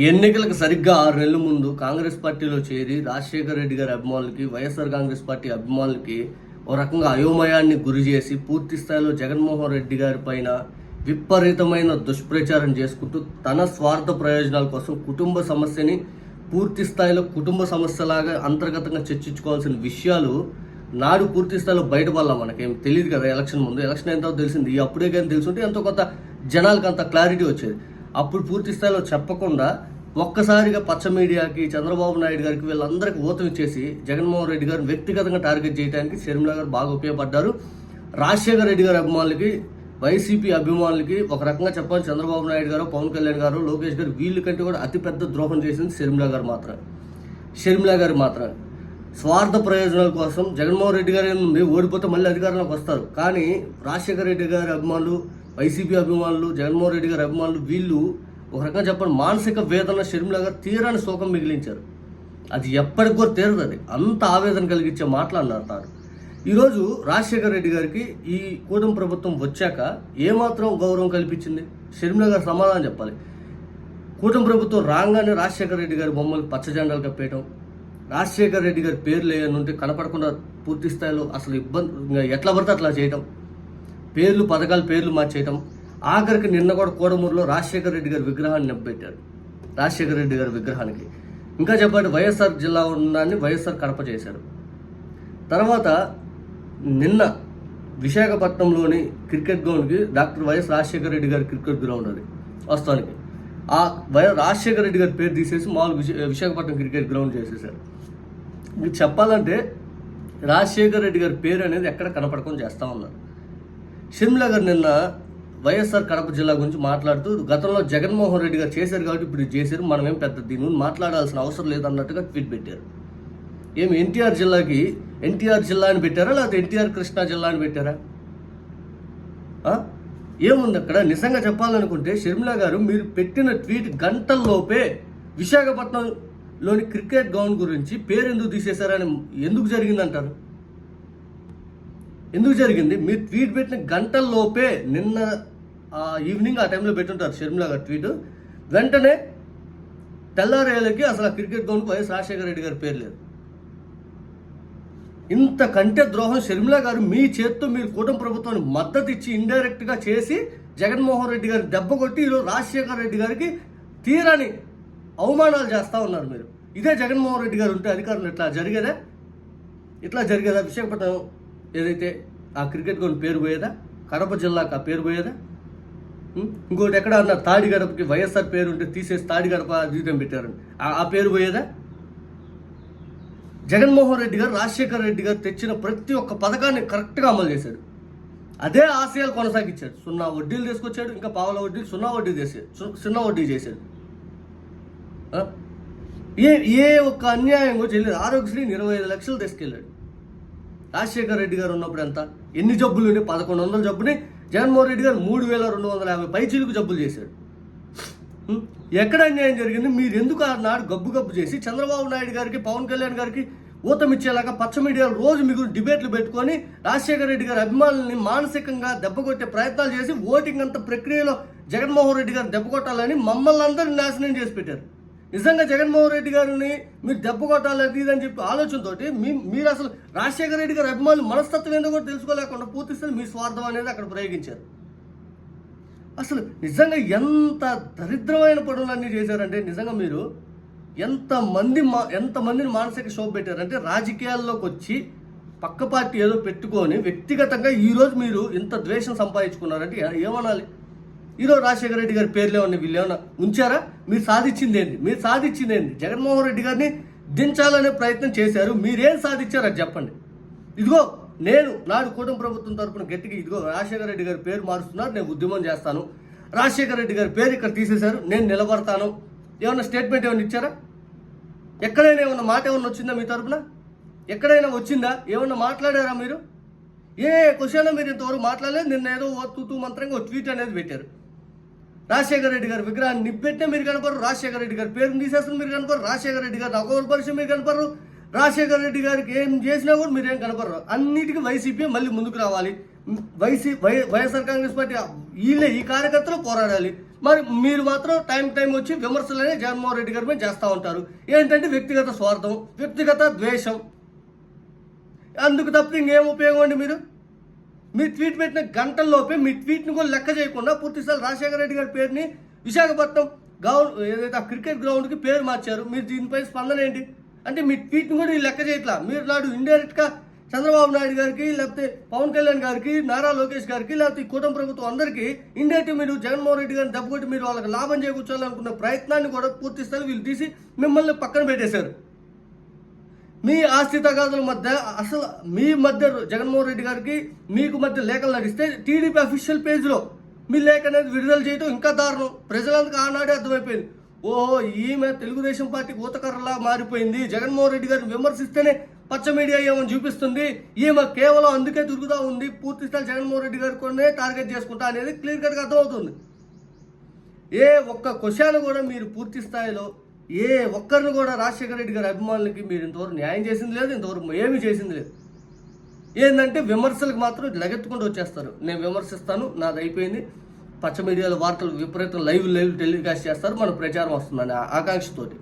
ఎన్నికలకు సరిగ్గా ఆరు నెలల ముందు కాంగ్రెస్ పార్టీలో చేరి రాజశేఖర రెడ్డి గారి అభిమానులకి వైఎస్ఆర్ కాంగ్రెస్ పార్టీ అభిమానులకి ఓ రకంగా అయోమయాన్ని గురి చేసి పూర్తి స్థాయిలో జగన్మోహన్ రెడ్డి గారి పైన విపరీతమైన దుష్ప్రచారం చేసుకుంటూ తన స్వార్థ ప్రయోజనాల కోసం కుటుంబ సమస్యని పూర్తి స్థాయిలో కుటుంబ సమస్యలాగా అంతర్గతంగా చర్చించుకోవాల్సిన విషయాలు నాడు పూర్తి స్థాయిలో బయటపడాల మనకేం తెలియదు కదా ఎలక్షన్ ముందు. ఎలక్షన్ ఎంతో తెలిసింది. అప్పుడే కానీ తెలుసుంటే ఎంతో కొంత జనాలకు అంత క్లారిటీ వచ్చేది. అప్పుడు పూర్తి స్థాయిలో చెప్పకుండా ఒక్కసారిగా పచ్చ మీడియాకి చంద్రబాబు నాయుడు గారికి వీళ్ళందరికీ ఊతం ఇచ్చేసి జగన్మోహన్ రెడ్డి గారిని వ్యక్తిగతంగా టార్గెట్ చేయడానికి షర్మిల గారు బాగా ఉపయోగపడ్డారు. రాజశేఖర రెడ్డి గారి అభిమానులకి వైసీపీ అభిమానులకి ఒక రకంగా చెప్పాలి. చంద్రబాబు నాయుడు గారు పవన్ కళ్యాణ్ గారు లోకేష్ గారు వీళ్ళ కంటే కూడా అతిపెద్ద ద్రోహం చేసింది షర్మిల గారు మాత్రం. షర్మిల గారు మాత్రం. స్వార్థ ప్రయోజనాల కోసం జగన్మోహన్ రెడ్డి గారు ఏముంది ఓడిపోతే మళ్ళీ అధికారంలోకి వస్తారు. కానీ రాజశేఖర రెడ్డి గారి అభిమానులు వైసీపీ అభిమానులు జగన్మోహన్ రెడ్డి గారి అభిమానులు వీళ్ళు ఒక రకంగా చెప్పండి మానసిక వేదన షర్మిల గారు తీరాని శోకం మిగిలించారు. అది ఎప్పటికి కూడా తీరదు అది. అంత ఆవేదన కలిగించే మాటలు తాను ఈరోజు రాజశేఖర రెడ్డి గారికి ఈ కూటమి ప్రభుత్వం వచ్చాక ఏమాత్రం గౌరవం కల్పించింది? షర్మిల గారు సమాధానం చెప్పాలి. కూటమి ప్రభుత్వం రాగానే రాజశేఖర రెడ్డి గారి బొమ్మలు పచ్చ జెండాలు కప్పేయటం రాజశేఖర రెడ్డి గారి పేర్లు ఉంటే కనపడకుండా పూర్తి స్థాయిలో అసలు ఇబ్బంది ఎట్లా పడితే అట్లా చేయటం పేర్లు పథకాలు పేర్లు మార్చేయటం. ఆఖరికి నిన్న కూడా కోడమూరులో రాజశేఖర రెడ్డి గారి విగ్రహాన్ని నింపెట్టారు రాజశేఖర రెడ్డి గారి విగ్రహానికి. ఇంకా చెప్పండి వైఎస్ఆర్ జిల్లా ఉన్నాన్ని వైఎస్ఆర్ కడప చేశారు. తర్వాత నిన్న విశాఖపట్నంలోని క్రికెట్ గ్రౌండ్కి డాక్టర్ వైఎస్ రాజశేఖర రెడ్డి గారి క్రికెట్ గ్రౌండ్ అది వస్తానికి ఆ వై రాజశేఖర రెడ్డి గారి పేరు తీసేసి మామూలు విశా విశాఖపట్నం క్రికెట్ గ్రౌండ్ చేసేసారు మీకు చెప్పాలంటే రాజశేఖర రెడ్డి గారి పేరు అనేది ఎక్కడ కనపడకుండా చేస్తూ ఉన్నారు. షర్మిల గారు నిన్న వైఎస్ఆర్ కడప జిల్లా గురించి మాట్లాడుతూ గతంలో జగన్మోహన్ రెడ్డి గారు చేశారు కాబట్టి ఇప్పుడు చేశారు మనం ఏం పెద్ద దీని గురించి మాట్లాడాల్సిన అవసరం లేదన్నట్టుగా ట్వీట్ పెట్టారు. ఏమి ఎన్టీఆర్ జిల్లాకి ఎన్టీఆర్ జిల్లా అని పెట్టారా లేకపోతే ఎన్టీఆర్ కృష్ణా జిల్లా అని పెట్టారా? ఏముంది అక్కడ? నిజంగా చెప్పాలనుకుంటే షర్మిల గారు మీరు పెట్టిన ట్వీట్ గంటల్లోపే విశాఖపట్నంలోని క్రికెట్ గ్రౌండ్ గురించి పేరు ఎందుకు తీసేశారని ఎందుకు జరిగిందంటారు? ఎందుకు జరిగింది? మీరు ట్వీట్ పెట్టిన గంటల్లోపే నిన్న ఆ ఈవినింగ్ ఆ టైంలో పెట్టుంటారు షర్మిల గారు ట్వీట్ వెంటనే తెల్లారేళ్ళకి అసలు ఆ క్రికెట్ గ్రౌండ్కి వైఎస్ రాజశేఖర రెడ్డి గారి పేరు లేదు. ఇంతకంటే ద్రోహం షర్మిల గారు మీ చేత్తో మీరు కూటమి ప్రభుత్వానికి మద్దతు ఇచ్చి ఇండైరెక్ట్గా చేసి జగన్మోహన్ రెడ్డి గారిని దెబ్బ కొట్టి ఈరోజు రాజశేఖర రెడ్డి గారికి తీరని అవమానాలు చేస్తూ ఉన్నారు మీరు. ఇదే జగన్మోహన్ రెడ్డి గారు ఉంటే అధికారులు ఇట్లా జరిగేదే? ఇట్లా జరిగేదా? విశాఖపట్నం ఏదైతే ఆ క్రికెట్ గ్రౌండ్ పేరు పోయేదా? కడప జిల్లాకు ఆ పేరు పోయేదా? ఇంకోటి ఎక్కడ అన్న తాడి గడపకి వైఎస్ఆర్ పేరు ఉంటే తీసేసి తాడి గడప జీతం పెట్టారని. ఆ- పేరు పోయేదా? జగన్మోహన్ రెడ్డి గారు రాజశేఖర రెడ్డి గారు తెచ్చిన ప్రతి ఒక్క పథకాన్ని కరెక్ట్గా అమలు చేశాడు అదే ఆశయాలు కొనసాగించాడు సున్నా వడ్డీలు తీసుకొచ్చాడు ఇంకా పావుల వడ్డీలు సున్నా వడ్డీ చేసాడు సు- సున్నా వడ్డీ చేశాడు ఏ ఏ ఒక్క అన్యాయం కూడా చేయలేదు. ఆరోగ్యశ్రీని ఇరవై ఐదు లక్షలు తీసుకెళ్ళాడు. రాజశేఖర్ రెడ్డి గారు ఉన్నప్పుడు ఎంత? ఎన్ని జబ్బులు పదకొండు వందల జబ్బుని. జగన్మోహన్ రెడ్డి గారు మూడు వేల రెండు వందల యాభై పైచీలకు జబ్బులు చేశాడు. ఎక్కడ అన్యాయం జరిగింది? మీరు ఎందుకు ఆనాడు గబ్బు గబ్బు చేసి చంద్రబాబు నాయుడు గారికి పవన్ కళ్యాణ్ గారికి ఊతమిచ్చేలాగా పచ్చ మీడియాలో రోజు మీకు డిబేట్లు పెట్టుకొని రాజశేఖర రెడ్డి గారి అభిమానుల్ని మానసికంగా దెబ్బ కొట్టే ప్రయత్నాలు చేసి ఓటింగ్ అంత ప్రక్రియలో జగన్మోహన్ రెడ్డి గారు దెబ్బ కొట్టాలని మమ్మల్ని అందరినీ నాశనం చేసి పెట్టారు. నిజంగా జగన్మోహన్ రెడ్డి గారిని మీరు దెబ్బ కొట్టాలి అది చెప్పి ఆలోచనతో మీ మీరు అసలు రాజశేఖర రెడ్డి గారి అభిమానులు మనస్తత్వం ఏందో కూడా తెలుసుకోలేకుండా పూర్తిస్తే మీ స్వార్థం అనేది అక్కడ ప్రయోగించారు. అసలు నిజంగా ఎంత దరిద్రమైన పనులన్నీ చేశారంటే నిజంగా మీరు ఎంతమంది మా ఎంతమందిని మానసిక శోభ పెట్టారంటే రాజకీయాల్లోకి వచ్చి పక్క పార్టీ ఏదో పెట్టుకొని వ్యక్తిగతంగా ఈరోజు మీరు ఇంత ద్వేషం సంపాదించుకున్నారంటే ఏమనాలి? ఈరోజు రాజశేఖర రెడ్డి గారి పేర్లే ఉన్నాయి వీళ్ళు ఏమన్నా ఉంచారా? మీరు సాధించింది ఏంటి మీరు సాధించింది ఏంటి జగన్మోహన్ రెడ్డి గారిని దించాలనే ప్రయత్నం చేశారు. మీరేం సాధించారు అది చెప్పండి. ఇదిగో నేను నాడు కూటమి ప్రభుత్వం తరపున గట్టిగా ఇదిగో రాజశేఖర రెడ్డి గారి పేరు మారుస్తున్నారు. నేను ఉద్యమం చేస్తాను. రాజశేఖర రెడ్డి గారి పేరు ఇక్కడ తీసేశారు. నేను నిలబడతాను. ఏమన్నా స్టేట్మెంట్ ఏమైనా ఇచ్చారా? ఎక్కడైనా ఏమన్నా మాట ఏమన్నా వచ్చిందా మీ తరపున? ఎక్కడైనా వచ్చిందా? ఏమన్నా మాట్లాడారా మీరు? ఏ క్వశ్చన్ మీరు ఇంతవరకు మాట్లాడలేదు. నిన్న ఏదో ఓ తూతూ మంత్రంగా ఒక ట్వీట్ అనేది పెట్టారు. రాజశేఖర రెడ్డి గారి విగ్రహాన్ని నిప్పెట్టే మీరు కనపడరు రాజశేఖర రెడ్డి గారి పేరుని తీసేస్తున్న మీరు కనపడరు రాజశేఖర రెడ్డి గారిని అగౌరవపరిచి మీరు కనపడరు రాజశేఖర రెడ్డి గారికి ఏం చేసినా కూడా మీరు ఏం కనపడరు అన్నిటికీ వైసీపీ మళ్ళీ ముందుకు రావాలి. YC Y YSR Congress party వీళ్ళే ఈ కార్యకర్తలు పోరాడాలి. మరి మీరు మాత్రం టైం టైం వచ్చి విమర్శలనే జగన్మోహన్ రెడ్డి గారి మీద చేస్తూ ఉంటారు. ఏంటంటే వ్యక్తిగత స్వార్థం వ్యక్తిగత ద్వేషం. అందుకు తప్ప ఇంకేం ఉపయోగం అండి మీరు? మీరు ట్వీట్ పెట్టిన గంటల్లోపే మీ ట్వీట్ని కూడా లెక్క చేయకుండా పూర్తిస్థాయి రాజశేఖర రెడ్డి గారి పేరుని విశాఖపట్నం గ్రౌండ్ ఏదైతే ఆ క్రికెట్ గ్రౌండ్కి పేరు మార్చారు మీరు దీనిపై స్పందన ఏంటి? అంటే మీ ట్వీట్ని కూడా లెక్క చేయట్లా? మీరు నాడు ఇండైరెక్ట్గా చంద్రబాబు నాయుడు గారికి లేకపోతే పవన్ కళ్యాణ్ గారికి నారా లోకేష్ గారికి లేకపోతే ఈ కూటమి ప్రభుత్వం అందరికీ ఇండైరెక్ట్ మీరు జగన్మోహన్ రెడ్డి గారిని దెబ్బకొట్టి మీరు వాళ్ళకి లాభం చేకూర్చాలనుకున్న ప్రయత్నాన్ని కూడా పూర్తి వీళ్ళు తీసి మిమ్మల్ని పక్కన పెట్టేశారు. మీ ఆస్తి తగాదుల మధ్య అసలు మీ మధ్య జగన్మోహన్ రెడ్డి గారికి మీకు మధ్య లేఖలు నడిస్తే టీడీపీ అఫీషియల్ పేజ్లో మీ లేఖ అనేది విడుదల చేయడం ఇంకా దారుణం. ప్రజలందరికీ ఆనాడే అర్థమైపోయింది. ఓహో ఈమె తెలుగుదేశం పార్టీ ఊతకర్రలా మారిపోయింది. జగన్మోహన్ రెడ్డి గారిని విమర్శిస్తేనే పచ్చ మీడియా ఏమని చూపిస్తుంది? ఈమె కేవలం అందుకే తిరుగుతూ ఉంది. పూర్తి స్థాయి జగన్మోహన్ రెడ్డి గారి కొనే టార్గెట్ చేసుకుంటా అనేది క్లియర్ కట్గా అర్థమవుతుంది. ఏ ఒక్క క్వశ్చన్ కూడా మీరు పూర్తి స్థాయిలో ఏ ఒక్కరిని కూడా రాజశేఖర రెడ్డి గారి అభిమానులకి మీరు ఇంతవరకు న్యాయం చేసింది లేదు ఇంతవరకు ఏమీ చేసింది లేదు. ఏంటంటే విమర్శలకు మాత్రం లగెత్తుకుంటూ వచ్చేస్తారు. నేను విమర్శిస్తాను నాది అయిపోయింది. పచ్చ మీడియాలో వార్తలు విపరీతం లైవ్ లైవ్ టెలికాస్ట్ చేస్తారు మన ప్రచారం వస్తుందని ఆకాంక్షతోటి.